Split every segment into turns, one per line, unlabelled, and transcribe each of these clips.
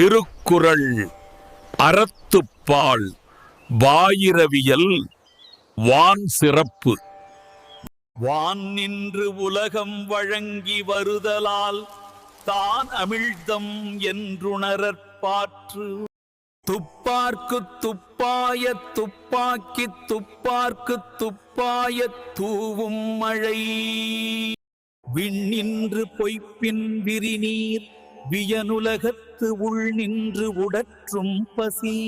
திருக்குறள் அறத்துப்பால் வாயிரவியல் வான் சிறப்பு
வான் நின்று உலகம் வழங்கி வருதலால் தான் அமிழ்தம் என்றுணர்பாற்று
துப்பார்க்கு துப்பாய துப்பாக்கி துப்பார்க்கு துப்பாய தூவும் மழை
விண்ணின்று பொய்ப்பின் விரிநீர் வியனுலகத்து உள் நின்று உடற்றும் பசி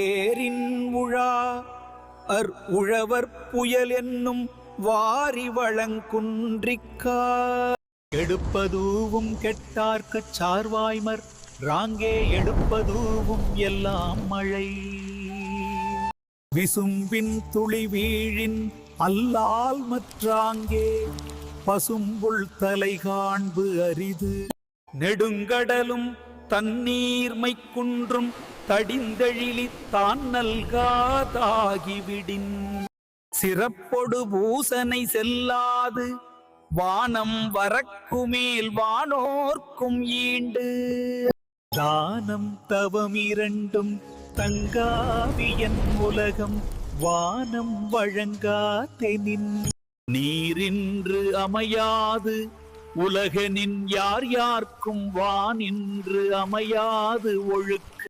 ஏரின் உழா அர் உழவர் புயல் என்னும் வாரி வழங்குன்றிக்கா
எடுப்பதூவும் கெட்டார்க்கு சார்வாய்மர் ராங்கே எடுப்பதூவும் எல்லாம் மழை
விசும்பின் துளி வீழின் அல்லால் மற்றாங்கே பசும்புள் தலை காண்பு அரிது
நெடுங்கடலும் தண்ணீர்மை குன்றும் தடிந்தழிலி தான் நல்காதாகிவிடின்
சிறப்பொடு பூசனை செல்லாது வானம் வரக்குமேல் வானோர்க்கும் ஈண்டு
தானம் தவம் இரண்டும் தங்காவியன் உலகம் வானம் வழங்காதெனின்
நீரின்று அமையாது உலகனின் யார் யார்க்கும் வானின்று அமையாது ஒழுக்க